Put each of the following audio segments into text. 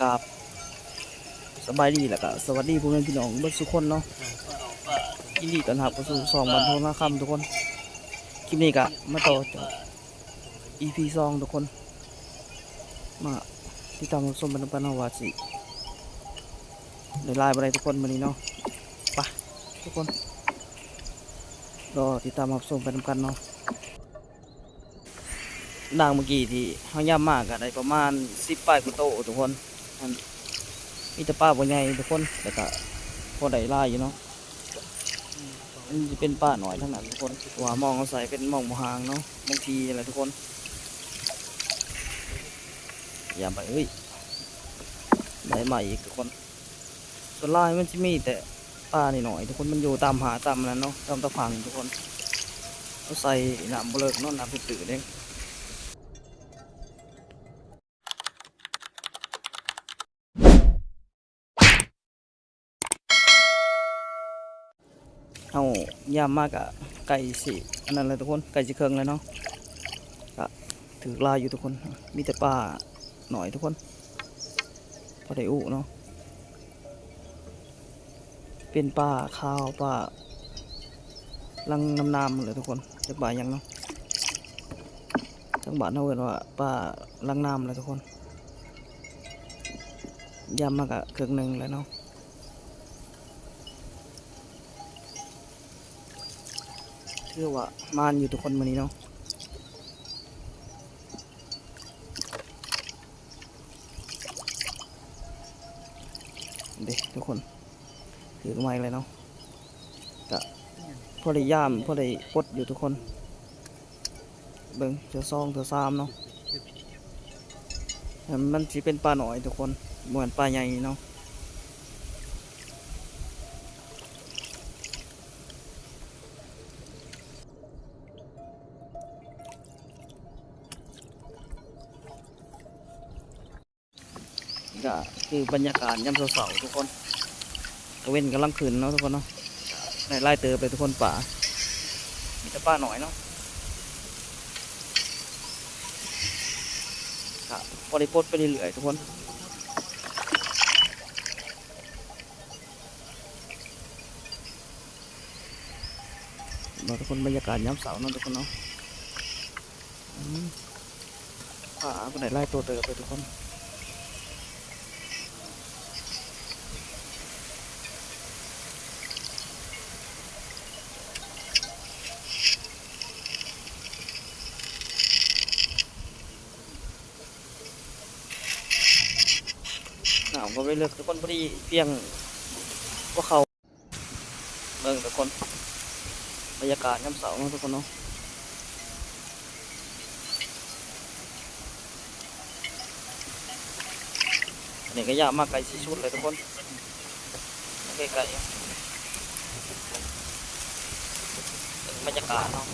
กาบสบายดีแหละก็สวัสดีพ่อแม่พี่น้องเบิดทุกคนเนาะยินดีต้อนรับเข้าสู่สองบันโทนาคำทุกคนคลิปนี้ก็มาต่อจาก EP สองทุกคน มาที่ตามรับชมบรรยากนาวาสิในไลน์อะไรทุกคนมานี้เนาะไปทุกคนรอติดตามรับชมไปนำกันเนาะด่างเมื่อกี้ที่เขาย่ำมากก็ได้ประมาณสิบปลายกุโตทุกคน มีแต่ป้าบ่ใหญ่ทุกคนแต่ก็พอได้ไล่อยู่เนาะอันนี้จะเป็นป้าหน่อยทั้งนั้นทุกคนว่ามองเอาใส่เป็นมองบ่หางเนาะบางทีอะไรทุกคน อย่าไปเอ้ยได้มาอีกทุกคน ส่วนลายมันจะมีแต่ป้าหน่อยทุกคนมันอยู่ตามหาตามนั้นเนาะตามตะพังทุกคนเอาใส่หนามเบลกเนาะหนามตื่นๆเอง เอายามมากอะไก่สิอันนั้นเลยทุกคนไก่สิเคิงเลยเนาะก็ถือลายอยู่ทุกคน มีแต่ป้าหน่อยทุกคนพอได้อุเนาะเป็นป่าข้าวป่าลังน้ำน้ำเลยทุกคนจากป่ายังเนาะจังบ้านเขาเอิ้นว่าป่าลังน้ำเลยทุกคนยำมากอะเครื่องหนึ่งเลยเนาะ คือว่ามานอยู่ทุกคนมานี้เนาะเด็กทุกคน ถือไม้เลยเนาะก็พอได้ย่ามพอได้ปดอยู่ทุกคน เบิ่งเจอซองเจอซามเนาะแต่มันสิเป็นปลาหน่อยทุกคนเหมือนปลาใหญ่เนาะ ก็คือบรรยากาศยามเสาๆทุกคนตะเว้นกำลังขึ้นเนาะทุกคนเนาะในไล่เติบไปทุกคนป่ามีแต่ป่าหน่อยเนาะครับพอได้ปลดไปเรื่อยๆทุกคนมาทุกคนบรรยากาศยามเสาเนาะทุกคนเนาะป่าก็ได้ไล่ตัวเติบไปทุกคน หนาไปเลือกทุกคนพอดีเพียงพวกเขาเบิ่งทุกคน บรรยากาศย่ำเสาเนะทุกคนเนาะอันนี้ก็ยากมากไกลที่สุดเลยทุกคนไกลไกลบรรยากาศเนาะ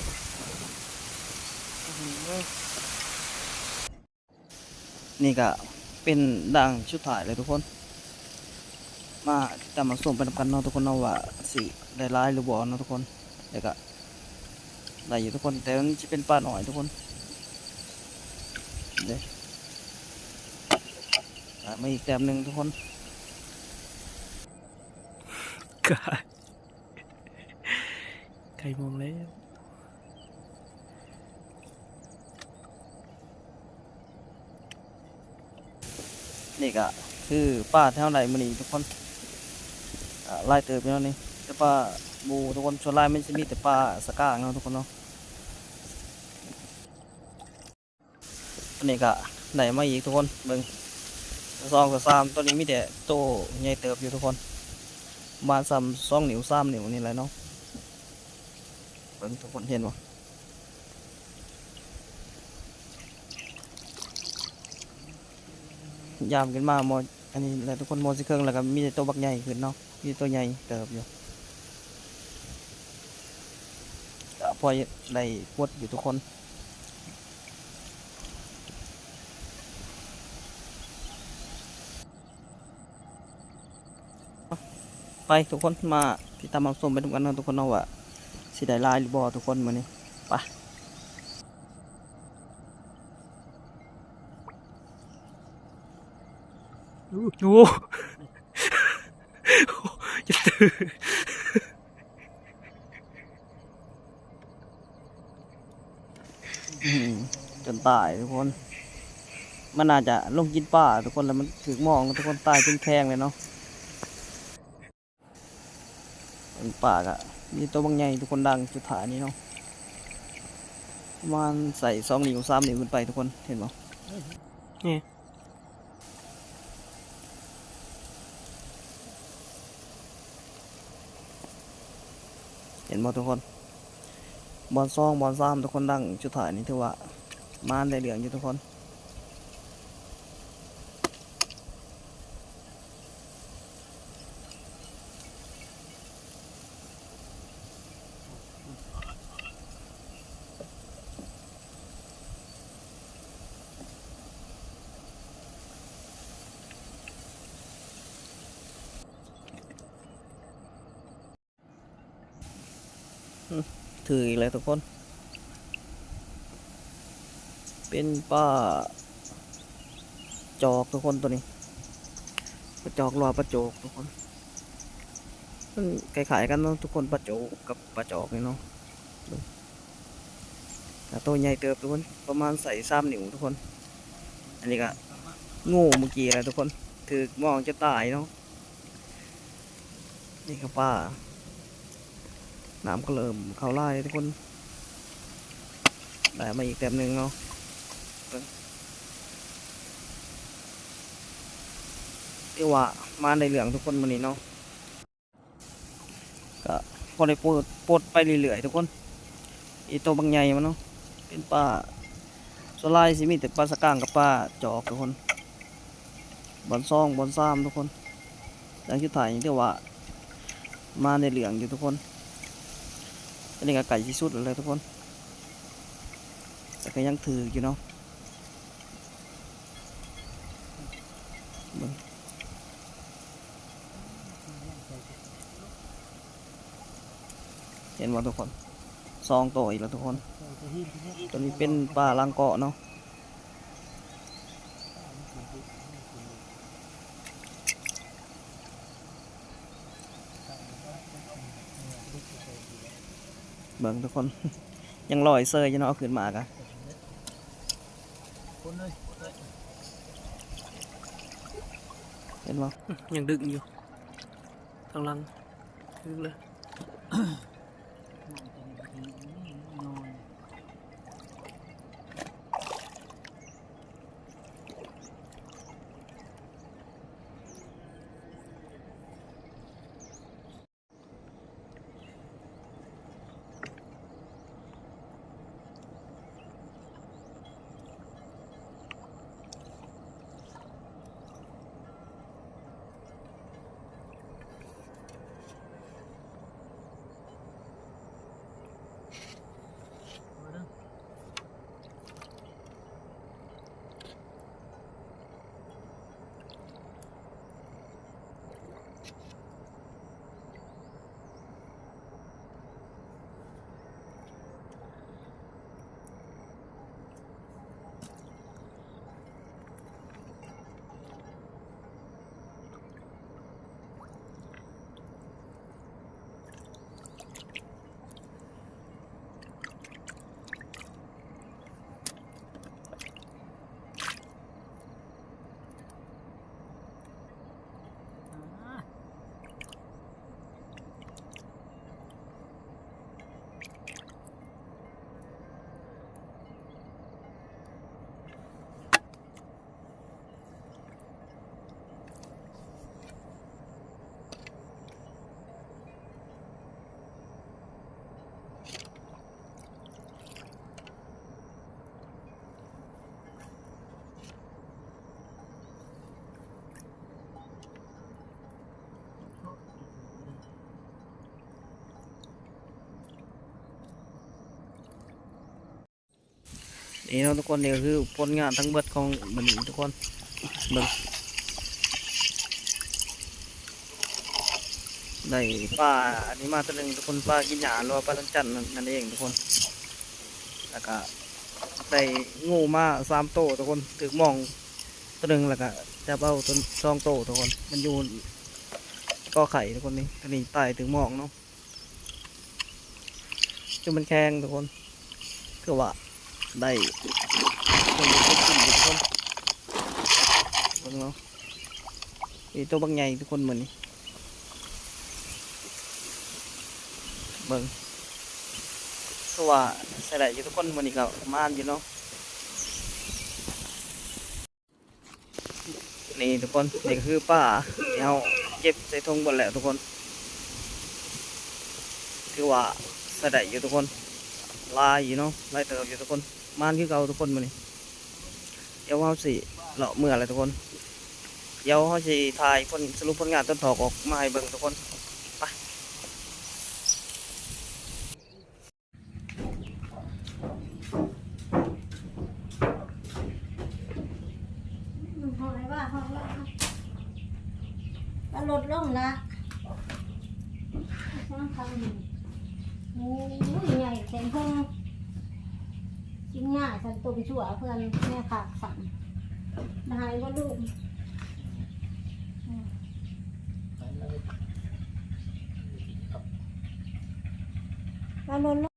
นี่ก็ เป็นด่างชุดถ่ายเลยทุกคน มาจะมาส่งไปนำกันเนาะทุกคนเนาะว่าสิได้ร้ายหรือบ่เนาะทุกคนแต่ก็ได้อยู่ทุกคน แต่มันจะเป็นปลาหน่อยทุกคนเด้อะมาอีกแต้มหนึ่งทุกคนไก่ไก่มองแล้ว นี่ก็คือป้าแถวไหนมันนี่ทุกคนอ่าไล่เติบอยู่แล้วนี่แต่ป้าบูทุกคนชวนไล่ไม่ใช่มีแต่ป้าสก้างเนาะทุกคนเนาะอันนี้ก็ได้มาอีกทุกคนเบิ่งซองกับซามตัวนี้มีแต่โตใหญ่เติบอยู่ทุกคนมาซ้ำสองหนิ้วสามนิ้วนี่แหละเนาะเบิ่งทุกคนเห็นบ่ ยามกันมาหมดอันนี้แหละทุกคนหมดสิเครื่องแล้วก็มีแต่ตัวบักใหญ่ขึ้นเนาะมีตัวใหญ่เติบอยู่พอได้ปวดอยู่ทุกคนไปทุกคนมาติดตามรับชมไปทุกกันเนะทุกคนเนาะว่าสิได้ลายหรือบ่ทุกคนมื้อนี้ไป โอ้จะตื่นจนตายทุกคน มันอาจจะลงกินป่าทุกคนแล้วมันถึกมองทุกคนตายจนแข้งเลยเนาะเป็นป่ากะมีตัวบางใหญ่ทุกคนดังจุดฐานนี้เนาะประมาณใส่สองนิ้วสามนิ้วขึ้นไปทุกคนเห็นไหมนี่ ห็นไหมทุกคนบอลซองบอลซ้ำทุกคนดังจุดถ่ายนี้ถือว่ามานได้เหลืองอยู่ทุกคน ถืออีกเลยทุกคน เป็นป้า จอกทุกคนตัวนี้ปลาจอกรอปลาโจกทุกคนมันคล้ายๆกันเนาะทุกคนปลาโจกกับปลาจอกนี่เนาะแต่ตัวใหญ่เติบทุกคนประมาณใส่ซ้ำหนิวทุกคน อันนี้ก็ง่เมื่อกี้อะไรทุกคนถือมองจะตายเนาะนี่ก็ป้า น้ำก็เริ่มเข้าไล่ทุกคน ได้มาอีกแต้มหนึ่งเนาะเบิ่งที่ว่ามาในเหลืองทุกคนวันนี้เนาะก็พอได้ปลดปลดไปเรื่อยๆทุกคน อีตัวบางใหญ่มันเนาะเป็นปลาสไลด์สิมีแต่ปลาสะกางกับปลาจอกทุกคนบอลซองบอลซ้ำทุกคนอย่างที่ถ่ายอย่างที่ว่า มาในเหลืองอยู่ทุกคน นนี้ก็ไก่ที่สุดเลยทุกคน แต่ก็ยังถืออยู่เนาะเห็นว่าทุกคนซองโตวอีกแล้วทุกคน ตัวนี้เป็นปลาลังเกาะเนาะ เบิ่งทุกคน ยังลอยเซยอยู่เนาะเอาขึ้นมากะเห็นบ่ยังดึงอยู่ทางลังดึงเลย นี่เนาะทุกคนนี่คือผลงานทั้งเบิดของมันนี้ทุกคนเบิ่งได้ปลาอันนี้มาตัวหนึ่งทุกคนปลากินหยาหรือว่าปลาตันจันนั่นเองทุกคน แล้วก็ได้งูมาสามโตทุกคนถึกมองตัวหนึ่งแล้วก็จับเอาตัวซองโตทุกคน มันอยู่ก็ไข่ทุกคนนี่ตัวนี้ไต่ถึงมองเนาะจนมันแข็งทุกคนคือว่า ได้ตัวนี้ตัวกินอยู่ทุกคนเบิ่งเนาะมีตัวบางใหญ่ทุกคนเหมือนนี่เบิ่งคือว่าใส่ได้อยู่ทุกคนเหมือนนี่ก็ประมาณอยู่เนาะนี่ทุกคนนี่คือป้าเราเก็บใส่ทงหมดแล้วทุกคน คือว่าใส่ได้อยู่ทุกคน ลายอยู่เนาะลายเติบอยู่ทุกคนมานคือเก่าทุกคนมานี่เดี๋ยวเราสิเลาะเมื่ออะไรทุกคนเดี๋ยวเขาสิถ่ายผลสรุปผลงานต้นถอกออกมาให้เบิ่งทุกคนไปหอยว่าหอยว่าก็ลดลงละสร้างคำหนึ่ง โอ้ยใหญ่เต็มเพิ่งจิ้งง่ายสันตุ่มชั่วเพื่อนแม่ขากสั่นหายว่าลูกแล้วลดลง